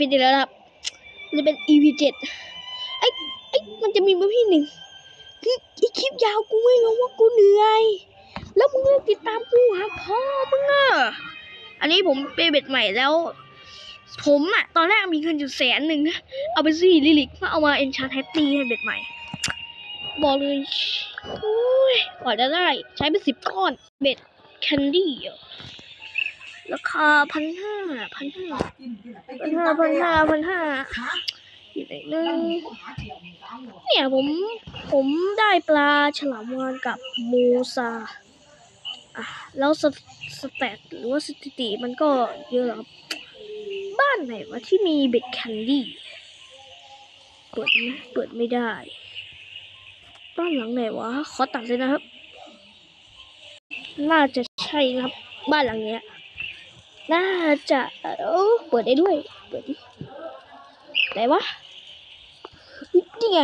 ฟิตอีกแล้วนะครับจะเป็น EP เจ็ดไอ้ไอ้มันจะมีมาพี่หนึ่งคือไอ้คลิปยาวกูไม่รู้ว่ากูเหนื่อย แล้วมึงเลิกติดตามกูหาพ่อมึงอะอันนี้ผมเปเบ็ดใหม่แล้ว ผมอะตอนแรกมีเงินอยู่แสนหนึ่งนะ เอาไปซื้อลิลิกมาเอามาเอนชาร์แฮปปี้ให้เบ็ดใหม่ บอกเลยโอ้ยกว่าจะได้ใช้ไปสิบก้อนเบ็ดแคนดี้อะ ราคาพันห้าพันห้าพันห้าพันห้าพันห้าอยู่ไหนนึงเนี่ยผมผมได้ปลาฉลามวาฬกับมูซาอะแล้วสสแตทหรือว่าสถิติมันก็เยอะครับ บ้านไหนวะที่มีเบ็ดแคนดี้เปิดไหมเปิดไม่ได้ บ้านหลังไหนวะ ขอตัดเลยนะครับ น่าจะใช่นะครับ บ้านหลังเนี้ย น่าจะเออเปิดได้ด้วย เปิดดิไหนวะ นี่ไง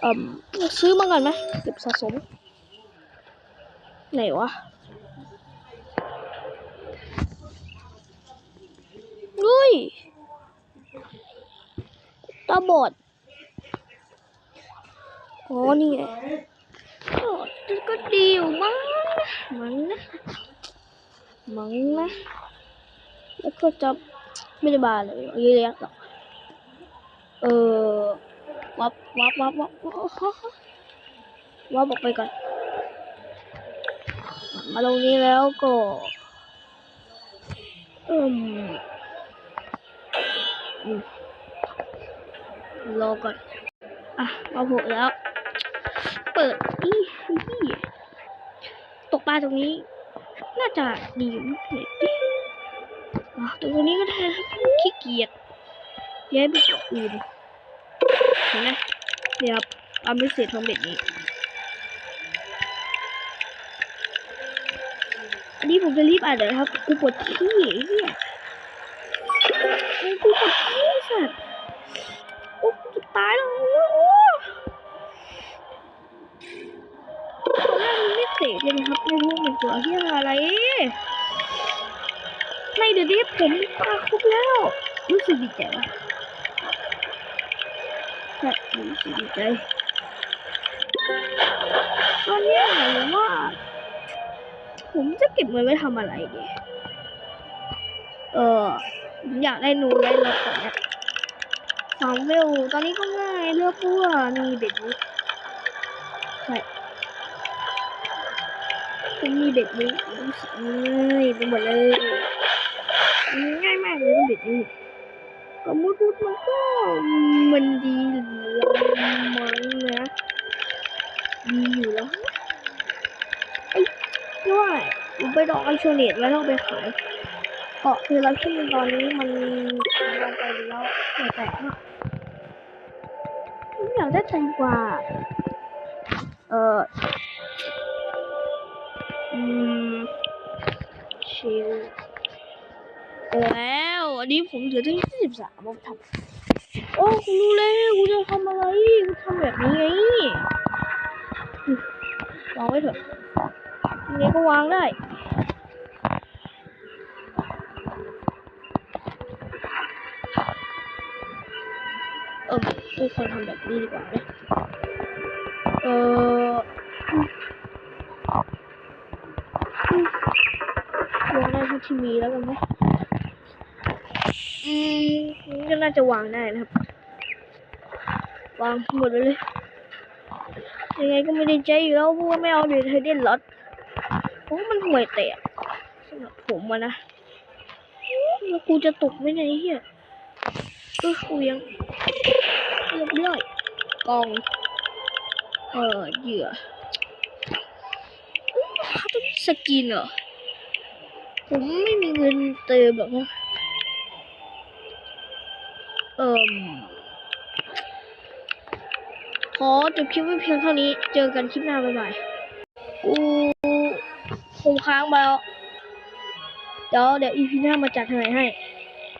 เอ่มซื้อมาก่อนไหมเก็บสะสม ไหนวะอุ้ยตาบอดอ๋อนี่ไงก็ก็ดีอยู่มั้ง มั้งนะมั้งนะ แล้วก็จะไม่ได้บาเลยเยอะแยะหรอกเออวับวับวับวับวับออกไปก่อน มาตรงนี้แล้วก็อืมรอก่อน อะมาโผล่แล้ว เปิดอี ตกปลาตรงนี้ น่าจะดีอยู่นิดหน่อยตรงนี้ก็ได้ครับขี้เกียจย้ายไปเกอื่นเห็นไหมเดี๋ยวครับเอาไม่เสร็จของเบ็ดนี้อันนี้ผมจะรีบอ่านเลยครับ กูปวดขี้เหี้ยกูปวดขี้สัตว์โอ้จะตายแล้วโอ้ตอนแร กมันไม่เลยนะครับไม่รู้มันตัวเหี้ยอะไรในเดี๋ยวนี้ผมปลาครบแล้ว รู้สึกดีใจวะใช่รู้สึกดีใจตอนนี้หมายถึงว่า ผมจะเก็บเงินไว้ทำอะไรดี เออผมอยากได้นูได้รถก่อนเนี่ยสองเวลตอนนี้ก็ง่ายเลือกพวกนี่เบ็ดนี้ใช่ ผมมีเบ็ดนี้รู้สึกง่ายไปหมดเลยง่ายมากเลยเบ็ดนี้ก็มุดมุดมันก็มันดีแล้วมั้งนะดีอยู่แล้วไอ้ด้วยผมไปดอกไอโชเนตแล้วต้องไปขายเกาะคือเราที่ตอนนี้มันลงไปแล้วหัวแตกมากอยากได้แตงกวาเออ อืมชิลแล้ว อันนี้ผมเหลือตั้งยี่สิบสามผมทำโอ้คุณรู้แล้วคุณจะทำอะไรคุณทำแบบนี้ไงอืมวางไว้เถอะยังไงก็วางได้เออกูควรทำแบบนี้ดีกว่าไห ที่ทีแล้วกันไหมอืมก็น่าจะวางได้นะครับ วางหมดเลยยังไงก็ไม่ได้ใจอยู่แล้วเพราะว่าไม่เอาเดทไทเดนล็อตเพราะมันห่วยเตะสำหรับผมอะนะแล้วกูจะตกไหมเนี่ยไอ้เหี้ยเออกูยังเรียบร้อยกอง เออเหยื่ออื้อเขาต้องสกินเหรอ ผมไม่มีเงินเติมแบบว่าเอ่มขอจบคลิปไว้เพียงเท่านี้ เจอกันคลิปหน้า บ๊ายบายกูผมค้างไปแล้ว เดี๋ยวเดี๋ยวอีพีหน้ามาจัดให้ให้